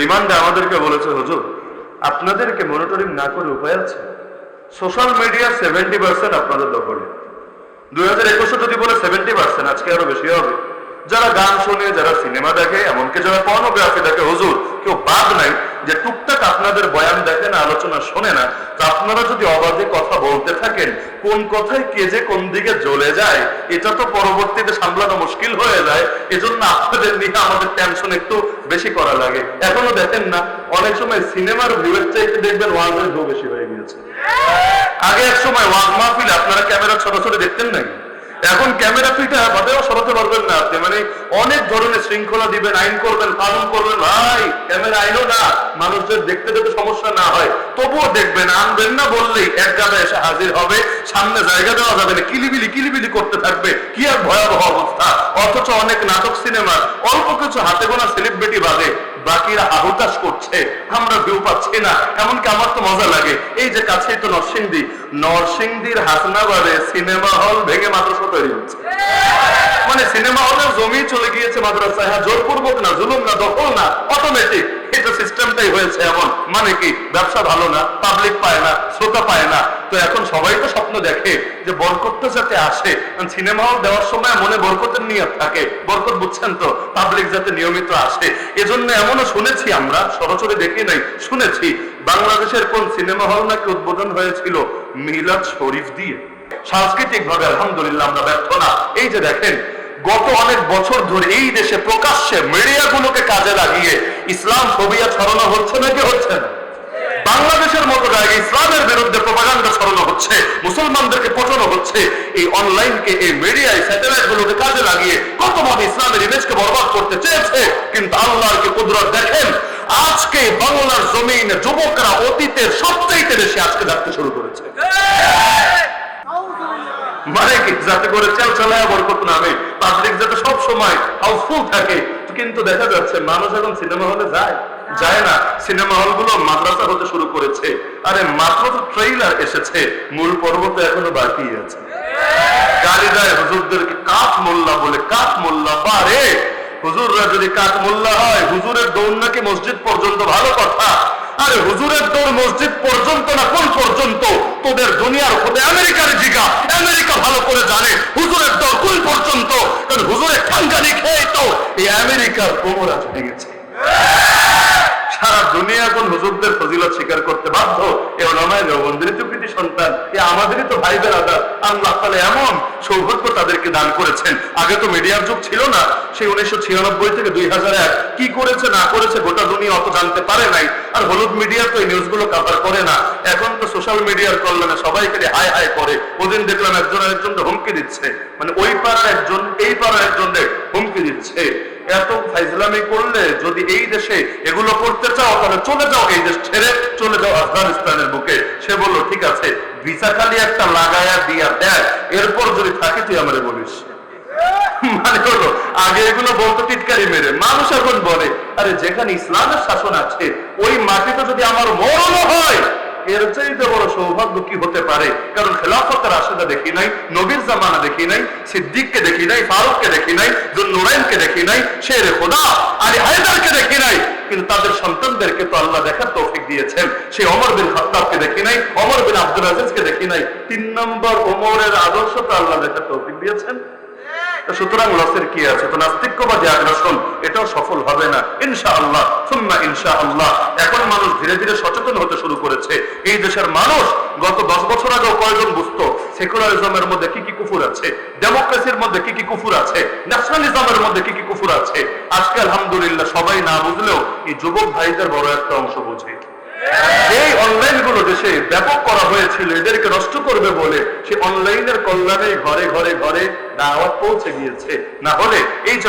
রিমান্ডে আমাদেরকে বলেছে, হুজুর, আপনাদেরকে মনিটরিং না করে উপায় আছে? সোশ্যাল মিডিয়া সেভেন্টি পার্সেন্ট আপনাদের দখলে দুই হাজার একুশে যদি বলে সেভেন্টি পার্সেন্ট আজকে আরও বেশি হবে। যারা গান শুনে, যারা সিনেমা দেখে, এমনকি যারা পর্নোগ্রাফি দেখে, হুজুর, কেউ বাদ নাই যে টুকটাক আপনাদের বয়ান দেখে না, আলোচনা শোনে না, তো আপনারা যদি অবাধে কথা বলতে থাকেন, কোন কথায় কে যে কোন দিকে জ্বলে যায়, এটা তো পরবর্তীতে সামলানো মুশকিল হয়ে এজন্য আপনাদের নিয়ে আমাদের টেনশন একটু বেশি করা লাগে। এখনও দেখেন না, অনেক সময় সিনেমার ভিউয়ের চাইতে দেখবেন ওয়াজের ভিউ বেশি হয়ে গিয়েছে। আগে এক সময় ওয়াজ মাহফিল আপনারা ক্যামেরা ছোট ছোট দেখতেন নাকি? এখন ক্যামেরা ফিটা বাদেও সরাতে পারবেন না আপনি মানে অনেক ধরনের শৃঙ্খলা দিবেন, আইন করবেন পালন করবেন। ভাই, ক্যামেরা আইনও না, মানুষদের দেখতে যাতে সমস্যা না হয়। তবুও দেখবেন, আনবেন না বললেই এক জায়গায় এসে হাজির হবে, সামনে জায়গা দেওয়া যাবে না, কিলিবিলি কিলিবিলি করতে থাকবে। কি আর ভয়াবহ অবস্থা? অথচ অনেক নাটক সিনেমা অল্প কিছু হাতে গোনা সেলিব্রিটি বাদে বাকিরা আহুতাস করছে, আমরা ভিউ পাচ্ছি না, এমনকি আমার তো মজা লাগে। এই যে কাছেই তো নরসিংদী, নরসিংদীর হাসনাবাদে সিনেমা হল ভেঙে মাদ্রাসা তৈরি হচ্ছে মানে সিনেমা হলের জমি চলে গিয়েছে মাদ্রাসায়। হ্যাঁ জোরপূর্বক না, জুলুম না, দখল না অটোমেটিক এটা সিস্টেমটাই হয়েছে এমন। মানে কি, ব্যবসা ভালো না পাবলিক পায় না, শ্রোতা পায় না। তো এখন সবাই তো স্বপ্ন দেখে যে বরকতটা যাতে আসে। সিনেমা হল দেওয়ার সময় মনে বরকতের নিয়ত থাকে। বরকত বুঝছেন তো? পাবলিক যাতে নিয়মিত আসে। এজন্য এমনও শুনেছি আমরা, সরাসরি দেখি নাই, শুনেছি। বাংলাদেশের কোন সিনেমা হল নাকি উদ্বোধন হয়েছিল মিলাদ শরীফ দিয়ে? সাংস্কৃতিক ভাবে আলহামদুলিল্লাহ আমরা ব্যর্থ না। এই যে দেখেন, গত অনেক বছর ধরে এই দেশে প্রকাশ্যে মিডিয়াগুলোকে কাজে লাগিয়ে ইসলাম ফবিয়া ছড়ানো হচ্ছে নাকি হচ্ছে না? বাংলাদেশের মতো জায়গায় ইসলামের বিরুদ্ধে প্রপাগান্ডা ছড়ানো হচ্ছে, মুসলমানদেরকে পচানো হচ্ছে, এই অনলাইনকে, এই মিডিয়ায় স্যাটেলাইট গুলোকে কাজে লাগিয়ে কতভাবে ইসলামের ইমেজকে বরবাদ করতে চেয়েছে, কিন্তু আল্লাহর কি কুদরত দেখেন? আজকে বাংলার জমিনে যুবকরা অতীতের সবচাইতে বেশি আজকে ডাকতে শুরু করেছে। মানে যাতে করে বরকত নামে পাবলিক যাতে সব সময় হাউসফুল থাকে। কিন্তু দেখা যাচ্ছে মানুষ এখন সিনেমা হলে যায়। যায় না। সিনেমা মাদ্রাসা হতে শুরু করেছে। আরে মাত্র তো ট্রেইলার এসেছে। মূল পর্ব তো এখনও বাকি আছে। গাড়ি যায় হুজুরদেরকে কাঠ মোল্লা বলে কাঠ মোল্লা, বারে। হুজুররা যদি কাঠ মোল্লা হয়, হুজুরের দৌড় নাকি মসজিদ পর্যন্ত? ভালো কথা। আরে হুজুরের দৌড় মসজিদ পর্যন্ত না কোন পর্যন্ত? তোদের দুনিয়ার খোদে আমেরিকার করে জানে, হুজুরের কোন পর্যন্ত হুজুরের ঠাঙ্গানি খেয়ে তো, এই আমেরিকার কোমরা চলে গেছে। সারা দুনিয়া এখন হুজুরদের ফজিলত স্বীকার করতে বাধ্য? এ ওলামায় কৃতি সন্তান, এ আমাদেরই তো ভাই আল্লাহ এমন সৌভাগ্য তাদেরকে দান করেছেন। আগে তো মিডিয়ার যুগ ছিল না, সেই উনিশশো ছিয়ানব্বই থেকে দুই হাজার এক, কি করেছে, না করেছে, গোটা দুনিয়া অত জানতে পারে নাই। আর হলুদ মিডিয়া তো এই নিউজগুলো কাভার করে না। এখন সোশ্যাল মিডিয়ার কল্যাণে সবাই খালি হাই হাই করে। ওদিন দেখলাম একজন একজন হুমকি দিচ্ছে। মানে ওই পাড়ার একজন, এই পাড়ার একজন হুমকি দিচ্ছে। এত ফাইজলামি করলে যদি এই দেশে এগুলো করতে চাও, তাহলে চলে যাও এই দেশ ছেড়ে, চলে যাও আফগানিস্তানের বুকে। সে বলল, ঠিক আছে, ভিসা খালি একটা লাগায়া দিয়া দেখ এরপর যদি থাকে তুই আমারে বলিস। মানে হলো, আগে এগুলো বলতো টিটকারি মেরে। মানুষ এখন বলে, আরে যেখানে ইসলামের শাসন আছে, ওই মাটিতে যদি আমার মরণও হয় এর চাইতে বড় সৌভাগ্য কি হতে পারে? কারণ খেলাফতের আশাটা দেখি নাই, নবীর জামানা দেখি নাই, সিদ্দিককে দেখি নাই, ফারুককে দেখি নাই জুন্নুরাইনকে দেখি নাই শের খোদা, আলী হায়দারকে দেখি নাই। কিন্তু তাদের সন্তানদেরকে তো আল্লাহ দেখার তৌফিক দিয়েছেন। সেই অমর বিন খাত্তাবকে দেখি নাই অমর বিন আব্দুল আজিজকে দেখি নাই। তিন নম্বর ওমরের আদর্শ তো আল্লাহ দেখার তৌফিক দিয়েছেন। সুতরাং লসের কি আছে? তো নাস্তিক্যবাদী আগ্রাসন, এটাও সফল হবে না। ইনশা আল্লাহ সুম্মা ইনশা আল্লাহ এখন মানুষ ধীরে ধীরে সচেতন হতে শুরু করেছে। এই দেশের মানুষ গত দশ বছর আগেও কয়জন বুঝতো? সেকুলারিজমের মধ্যে কি কি কুফুর আছে? ডেমোক্রেসির মধ্যে কি কি কুফুর আছে? ন্যাশনালিজমের মধ্যে কি কি কুফুর আছে? আজকে আলহামদুলিল্লাহ সবাই না বুঝলেও এই যুবক ভাইদের বড় একটা অংশ বোঝে। এই অনলাইনগুলো দেশে ব্যাপক করা হয়েছিল, এদেরকে নষ্ট করবে বলে সে অনলাইনের কল্যাণে ঘরে ঘরে ঘরে দাওয়াত পৌঁছে গিয়েছে। না হলে এই যে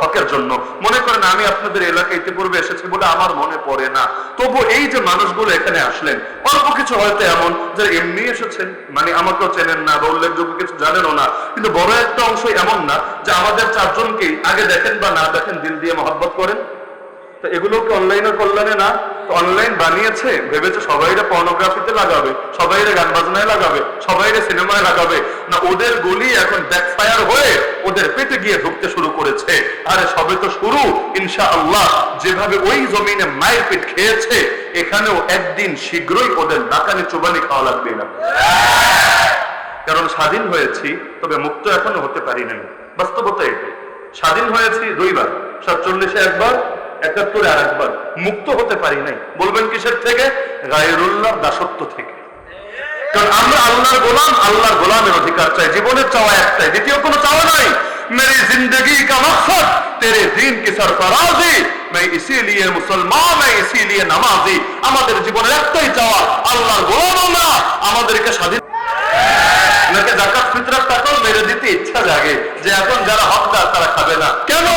হকের জন্য, মনে করেন আমি আপনাদের এলাকায় ইতিপূর্বে এসেছি বলে আমার মনে পড়ে না। তবু এই যে মানুষগুলো এখানে আসলেন, অল্প কিছু হয়তো এমন যে এমনি এসেছেন মানে আমাকেও চেনেন না বা উল্লেখযোগ্য কিছু জানেনও না, কিন্তু বড় একটা অংশ এমন না যে আমাদের চারজনকেই আগে দেখেন বা না দেখেন দিল দিয়ে মহাব্বত করেন। তো এগুলো কি অনলাইনের কল্যাণে না? তো অনলাইন বানিয়েছে, ভেবেছে সবাইরা পর্নোগ্রাফিতে লাগাবে, সবাইরা গান বাজনায় লাগাবে, সবাইরা সিনেমায় লাগাবে। না, ওদের গুলি এখন ব্যাকফায়ার হয়ে ওদের পেটে গিয়ে ঢুকতে শুরু করেছে। আরে, সবে তো শুরু ইনশা আল্লাহ যেভাবে ওই জমিনে মায়ের পেট খেয়েছে, এখানেও একদিন শীঘ্রই ওদের নাকানি চোবানি খাওয়া লাগবে না। কারণ স্বাধীন হয়েছি, তবে মুক্ত এখনও হতে পারি নাই। বাস্তবতা এটাই। স্বাধীন হয়েছি দুইবার, সাতচল্লিশে একবার একাত্তরে আর একবার মুক্ত হতে পারি নাই বলবেন কিসের থেকে গায়রুল্লাহ দাসত্ব থেকে কারণ আমরা আল্লাহর গোলাম আল্লাহর গোলামের অধিকার চাই জীবনের চাওয়া একটাই দ্বিতীয় কোনো চাওয়া নাই মেরি জিন্দগি কা মকসদ তেরে দিন কি সরফরাজি मैं इसीलिए मुसलमान मैं इसीलिए নামাজি আমাদের জীবনের একটাই চাওয়া আল্লাহর গোলাম আমরা আমাদেরকে স্বাধীন নাকি জাকাত ফিতরার টাকাও মেরে দিতে ইচ্ছা জাগে যে এখন যারা হকদার তারা খাবে না কেন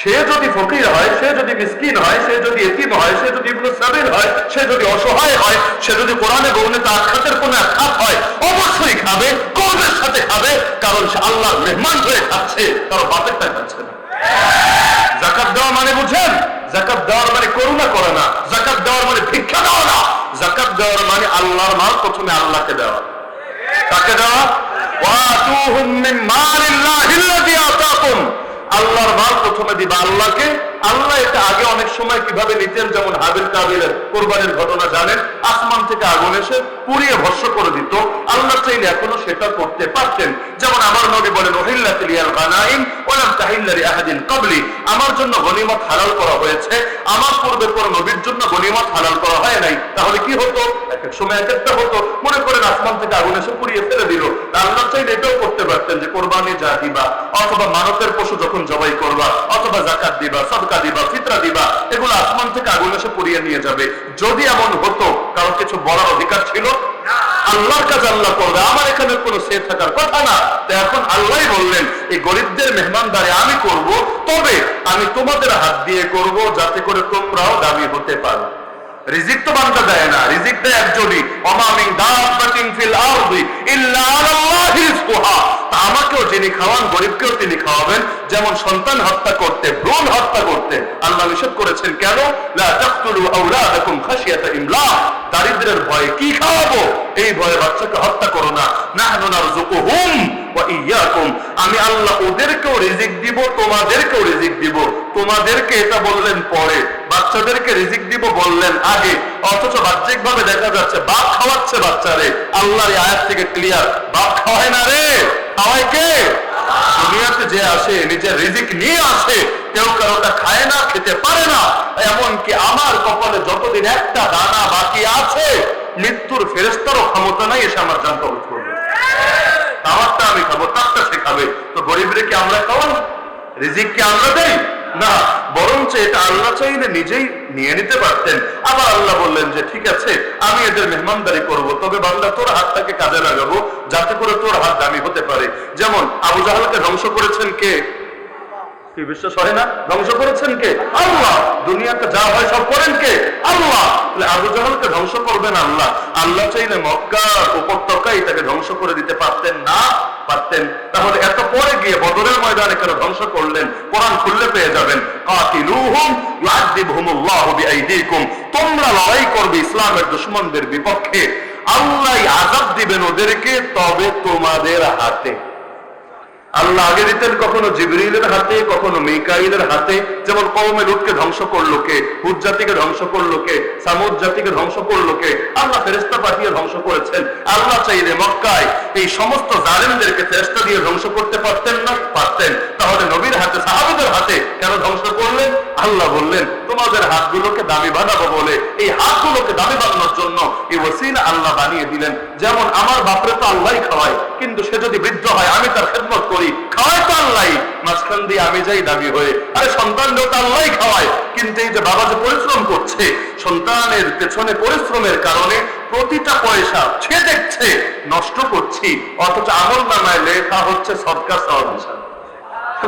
সে যদি ফকির হয়, সে যদি মিসকিন হয়, সে যদি এতিম হয়, সে যদি ইবনে সাবির হয়, সে যদি অসহায় হয়, সে যদি কোরআনে গৌনে তার খাতের কোনো খাত হয়, অবশ্যই খাবে কৌমের সাথে খাবে, কারণ সে আল্লাহর মেহমান হয়ে খাচ্ছে কারও বাপেরটা খাচ্ছে না। জাকাত দেওয়া মানে বুঝেন? জাকাত দেওয়ার মানে করুণা করে না, জাকাত দেওয়ার মানে ভিক্ষা দেওয়া না, জাকাত দেওয়ার মানে আল্লাহর মাল প্রথমে আল্লাহকে দেওয়া। কাকে দেওয়া? ওয়াতুহুম মিন মালিল্লাহিল্লাযী আতাকুম। আল্লাহর মাল প্রথমে দিবা আল্লাহকে আল্লাহ এটা আগে অনেক সময় কীভাবে নিতেন? যেমন হাবিল কাবিলের কোরবানির ঘটনা জানেন, আসমান থেকে আগুন এসে পুড়িয়ে ভস্য করে দিত। আল্লাহ চাইলে এখনও সেটা করতে পারতেন। যেমন আমার নবী বলেন ওহিল্লাতিল ইয়াল গানাইম ওয়ালাম তাহিল্লা লিআহাদিন ক্বাবলি আমার জন্য গনিমত হালাল করা হয়েছে। আমার পূর্বে কোন নবীর জন্য গনিমত হালাল করা হয় নাই। তাহলে কি হতো? এক এক সময় এক একটা হতো। মনে করেন আসমান থেকে আগুন এসে পুড়িয়ে ফেলে দিল। আল্লাহ চাইলে এটাও করতে পারতেন যে, কোরবানি যা দিবা, অথবা মানতের পশু যখন জবাই করবা, অথবা জাকাত দিবা, সদকা দিবা, ফিতরা দিবা, এগুলো আসমান থেকে আগুন এসে পুড়িয়ে নিয়ে যাবে। যদি এমন হতো, কারও কিছু বলার অধিকার ছিল? আল্লাহর কাজ আল্লাহ করবে আমার এখানে কোনো সে থাকার কথা না। তো এখন আল্লাহ বললেন, এই গরিবদের মেহমানদারি আমি করব, তবে আমি তোমাদের হাত দিয়ে করব যাতে করে তোমরাও দাবি হতে পারো। রিজিক তো বান্দা দেয় না, রিজিক দেয় একজনই অমামিং দাব্বাতিন ফিল আরদি ইল্লা আলাল্লাহি রিজকুহা। আমাকেও যিনি খাওয়ান, গরিবকেও তিনি খাওয়াবেন। যেমন সন্তান হত্যা করতে, ভ্রূণ হত্যা করতে। আল্লাহ নিষেধ করেছেন কেন? দারিদ্রের ভয়ে কি খাওয়াবো? এই ভয়ে বাচ্চাকে হত্যা করো না। আমি আল্লাহ ওদেরকেও রিজিক দিব, তোমাদেরকেও রিজিক দিব। তোমাদেরকে এটা বললেন পরে। বাচ্চাদেরকে রিজিক দিব বললেন আগে, অথচ বাহ্যিক ভাবে দেখা যাচ্ছে বাপ খাওয়াচ্ছে বাচ্চারে। আল্লাহর আয়াত থেকে ক্লিয়ার বাপ খাওয়ায় না রে। খাওয়ায় কে? দুনিয়াতে যে আসে, নিজের রিজিক নিয়ে আসে, কেউ কারোটা খায় না, খেতে পারে না। এমনকি আমার কপালে যতদিন একটা দানা বাকি আছে, মৃত্যুর ফেরেস্তারও ক্ষমতা নাই এসে আমার জান কবজ করবে। আমারটা আমি খাব, তারটা সে খাবে। তো গরিবরে কি আমরা খাওয়াই? রিজিক কি আমরা দেই? না, বরঞ্চ এটা আল্লাহ চাইলে নিজেই নিয়ে নিতে পারতেন। আবার আল্লাহ বললেন যে, ঠিক আছে, আমি এদের মেহমানদারি করব, তবে বান্দা, তোর হাতটাকে কাজে লাগাবো, যাতে করে তোর হাত দামি হতে পারে। যেমন আবু জাহালকে ধ্বংস করেছেন কে? কি বিশ্বাস হয় না? ধ্বংস করেছেন কে? আল্লাহ। দুনিয়াতে যা হয় সব করেন কে? আল্লাহ। আবু জাহালকে ধ্বংস করবেন আল্লাহ। আল্লাহ চাইলে তাকে ধ্বংস করে দিতে পারতেন না, পারতেন। তাহলে এত পরে গিয়ে বদরের ময়দানে কেন ধ্বংস করলেন? কোরআন খুললে পেয়ে যাবেন। তোমরা লড়াই করবে ইসলামের বিপক্ষে। আল্লাহ আযাব দিবেন ওদেরকে, তবে তোমাদের হাতে। আল্লাহ আগে দিতেন কখনো জিবরিলের হাতে, কখনো মিকাইলের হাতে। যেমন কৌমে লুটকে ধ্বংস করল কে? হুদ জাতিকে ধ্বংস করল কে? সামুদ জাতিকে ধ্বংস করল কে? আল্লাহ ফেরেস্তা পাঠিয়ে ধ্বংস করেছেন। আল্লাহ চাইলে মক্কায় এই সমস্ত জালেমদেরকে ফেরেস্তা দিয়ে ধ্বংস করতে পারতেন না? পারতেন। তাহলে নবীর হাতে, সাহাবিদের হাতে কেন ধ্বংস করলেন? আল্লাহ বললেন, তোমাদের হাতগুলোকে দামি বানাবো বলে। এই হাতগুলোকে দামি বানানোর জন্য এই ওসিলা আল্লাহ বানিয়ে দিলেন। যেমন আমার বাপরে তো আল্লাহ খাওয়ায়। কিন্তু সে যদি বৃদ্ধ হয়, আমি তার খেদমত করি। খাওয়ায় তো আল্লাহ মাঝখান দিয়ে আমি যাই দাবি হয়ে। আরে সন্তানকেও তো আল্লাহ খাওয়ায়। কিন্তু এই যে বাবা যে পরিশ্রম করছে, সন্তানের পেছনে পরিশ্রমের কারণে প্রতিটা পয়সা সে দেখছে, নষ্ট করছি, অথচ আমল নামায় লেখা হচ্ছে সরকার সহ হিসাবে।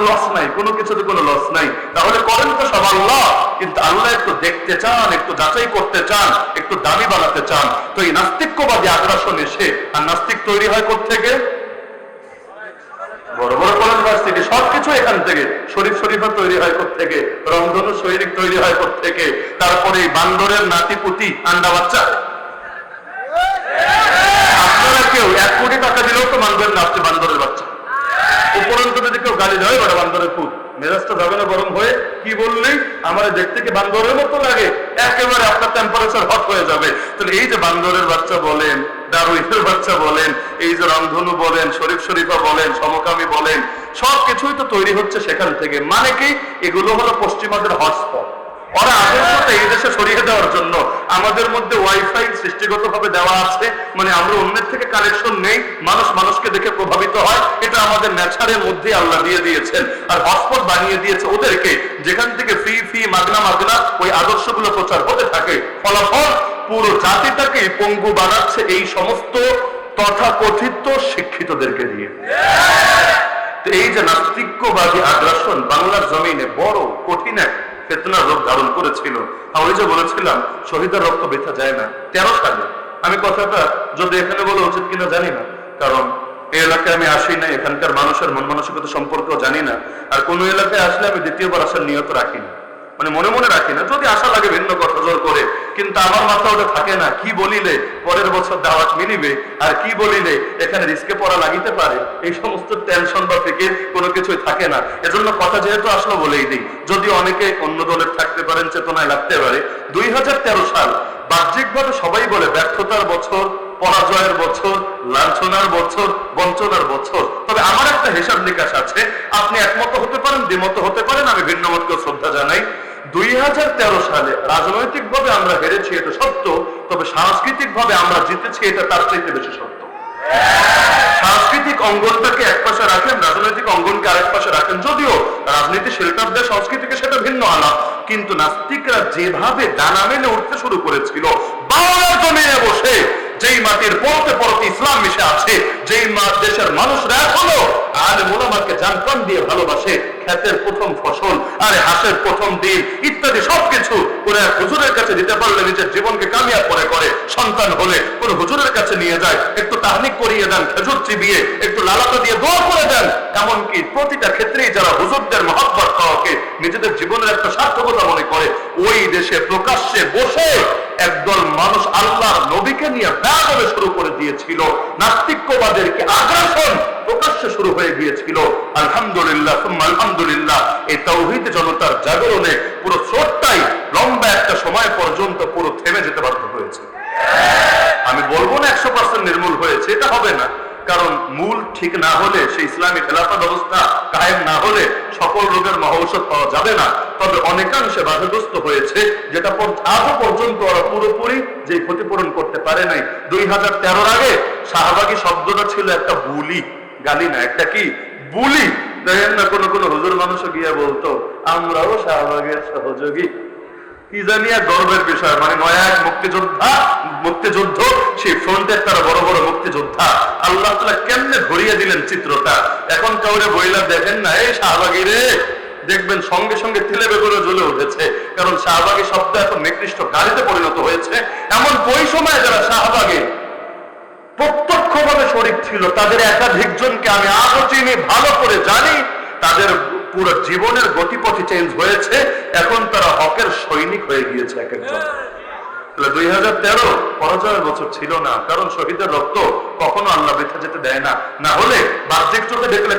লস নাই, কোনো কিছুতে কোনো লস নাই। তাহলে করেন তো সব আল্লাহ, কিন্তু আল্লাহ একটু দেখতে চান, একটু যাচাই করতে চান, একটু বানাতে চান। তো এই নাস্তিক্যবাদী আগ্রাসন এসে, আর নাস্তিক তৈরি হয় থেকে। তৈরি হয় থেকে তারপরে বান্দরের নাতিপুতি, আন্ডা বাচ্চা। আপনারা কেউ এক কোটি টাকা দিলেও তো মানবেন বান্দরের বাচ্চা। উপরন্ত যদি কেউ গালি দেয়, ওটা বান্দরের পুত। মেজাজটা যাবে না গরম হয়ে কি বললি? আমার দেখতে কি বান্দরের মতো লাগে? একেবারে আপনার টেম্পারেচার হট হয়ে যাবে। তাহলে এই যে বান্দরের বাচ্চা বলেন, দারুইনের বাচ্চা বলেন, এই যে রামধনু বলেন, শরীফ শরীফা বলেন, সমকামী বলেন সব কিছুই তো তৈরি হচ্ছে সেখান থেকে। মানে কি? এগুলো হলো পশ্চিমাদের হটস্পট ওরা আদর্শটা এই দেশে সরিয়ে দেওয়ার জন্য আমাদের মধ্যে ওয়াইফাই সৃষ্টিগত ভাবে দেওয়া আছে। মানে আমরা অন্যের থেকে কানেকশন নেই, মানুষ মানুষকে দেখে প্রভাবিত হয়। এটা আমাদের ন্যাচারের মধ্যে আল্লাহ দিয়ে দিয়েছেন। আর হটস্পট বানিয়ে দিয়েছে ওদেরকে। যেখান থেকে ফ্রি ফ্রি মাগনা মাগনা, ওই আদর্শগুলো প্রচার হতে থাকে। ফলাফল, পুরো জাতিটাকে পঙ্গু বানাচ্ছে এই সমস্ত তথাকথিত শিক্ষিতদেরকে দিয়ে। এই যে নাস্তিক্যবাদী আগ্রাসন বাংলার জমিনে বড়, কঠিন এক ফেতনার রূপ ধারণ করেছিল। আর ওই যে বলেছিলাম, শহীদের রক্ত বেথা যায় না। তেরো সালে। আমি কথাটা যদি এখানে বলা উচিত কিনা জানি না। কারণ এই এলাকায় আমি আসি না এখানকার মানুষের মন মানসিকতা সম্পর্কেও জানি না। আর কোনো এলাকায় আসলে আমি দ্বিতীয়বার আসার নিয়ত রাখি না। মানে মনে মনে রাখি না, যদি আশা লাগে ভিন্ন কথা জোর করে, কিন্তু আমার মাথা ওটা থাকে না, কি বলিলে পরের বছর দাওয়াত মিলিবে, আর কি বলিলে এখানে রিস্কে পড়া লাগিতে পারে, এই সমস্ত টেনশন বা ফিকির কোনো কিছুই থাকে না। এজন্য কথা যেহেতু আসলো বলেই দিই, যদি অনেকে অন্য দলের থাকতে পারেন, চেতনায় লাগতে পারে। দুই হাজার তেরো সাল, বাহ্যিকভাবে সবাই বলে ব্যর্থতার বছর, পরাজয়ের বছর, লাঞ্ছনার বছর, বঞ্চনার বছর। তবে আমার একটা হিসাব নিকাশ আছে, আপনি একমত হতে পারেন, দ্বিমত হতে পারেন, আমি ভিন্ন মতকে শ্রদ্ধা জানাই। দুই সালে রাজনৈতিক ভাবে আমরা হেরেছি, এটা সত্য, তবে সাংস্কৃতিক ভাবে আমরা জিতেছি, এটা তার চাইতে বেশি সত্য। সাংস্কৃতিক অঙ্গনটাকে এক পাশে রাখেন, রাজনৈতিক অঙ্গনকে আরেক পাশে রাখেন। যদিও রাজনীতি শিল্পাবদের সংস্কৃতিকে সেটা ভিন্ন আলাপ, কিন্তু নাস্তিকরা যেভাবে ডানা মেলে উঠতে শুরু করেছিল, বাংলার জমিনে বসে যেই মাটির পরতে পরতে ইসলাম মিশে আছে, যেই দেশের মানুষরা এখনও আর মোলামাকে জানকান দিয়ে ভালোবাসে খ্যাতের প্রথম ফসল, আরে হাসের প্রথম দিন ইত্যাদি সবকিছু এক হুজুরের কাছে দিতে পারলে নিজের জীবনকে কামিয়া পরে করে। সন্তান হলে কোন হুজুরের কাছে নিয়ে যায়, একটু তাহনিক করিয়ে দেন, খেজুর চিবিয়ে, একটু লালাতা দিয়ে দোয়া করে দেন। এমনকি প্রতিটা ক্ষেত্রেই যারা হুজুরদের মহাব্বত পাওয়াকে নিজেদের জীবনের একটা সার্থকতা মনে করে, ওই দেশে প্রকাশ্যে বসে একদল মানুষ আল্লাহর নবীকে নিয়ে ব্যাগবে শুরু করে দিয়েছিল নাস্তিক্যবাদেরকে আগ্রাসন প্রকাশ্যে শুরু হয়ে গিয়েছিল। আলহামদুলিল্লাহ আলহামদুলিল্লাহ, এই তৌহিদ জনতার জাগরণে পুরো স্রোতটাই লম্বা একটা সময় পর্যন্ত পুরো থেমে যেতে বাধ্য হয়েছে। আমি বলব না একশো পার্সেন্ট নির্মূল হয়েছে, এটা হবে না। কারণ মূল ঠিক না হলে সেই ইসলামী খেলাফা ব্যবস্থা কায়েম না হলে সকল রোগের মহৌষধ পাওয়া যাবে না। তবে অনেকাংশে বাধাগ্রস্ত হয়েছে যেটা আজও পর্যন্ত ওরা পুরোপুরি যে ক্ষতিপূরণ করতে পারে নাই। দুই হাজার আগে শাহবাগী শব্দটা ছিল একটা বুলি। গালি না, একটা কি? বুলি। দেখেন না, কোনো কোনো হুজুর মানুষও গিয়ে বলতো, আমরাও শাহবাগের সহযোগী। গর্বের বিষয় মানে নয়া এক মুক্তিযোদ্ধা, মুক্তিযুদ্ধ, সেই ফ্রন্টের তারা বড় বড় মুক্তিযোদ্ধা। আল্লাহ তালা কেমনে ধরিয়ে দিলেন চিত্রটা? এখন কাউরে বইলা দেখেন না, এই দেখবেন সঙ্গে সঙ্গে তিলে বেগুনে জ্বলে উঠেছে, কারণ শাহবাগী শব্দ এখন নিকৃষ্ট, গাড়িতে পরিণত হয়েছে। এমন ওই সময় যারা শাহবাগে প্রত্যক্ষভাবে শরিক ছিল, তাদের একাধিক জনকে আমি আজও চিনি, ভালো করে জানি, তাদের পুরো জীবনের গতিপথই চেঞ্জ হয়েছে, এখন তারা হকের সৈনিক হয়ে গিয়েছে এক একজন। দুই হাজার তেরো পরাজয়ের বছর ছিল না, কারণ শহীদের রক্ত কখনো আল্লাহ বৃথা যেতে দেয় না। না হলে বাহ্যিক চোখে দেখলে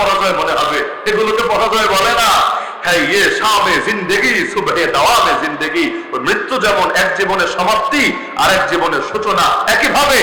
পরাজয় মনে হবে। এগুলোকে পরাজয় বলে না। হ্যাঁ ইয়ে মৃত্যু যেমন এক জীবনের সমাপ্তি আর এক জীবনের সূচনা, একইভাবে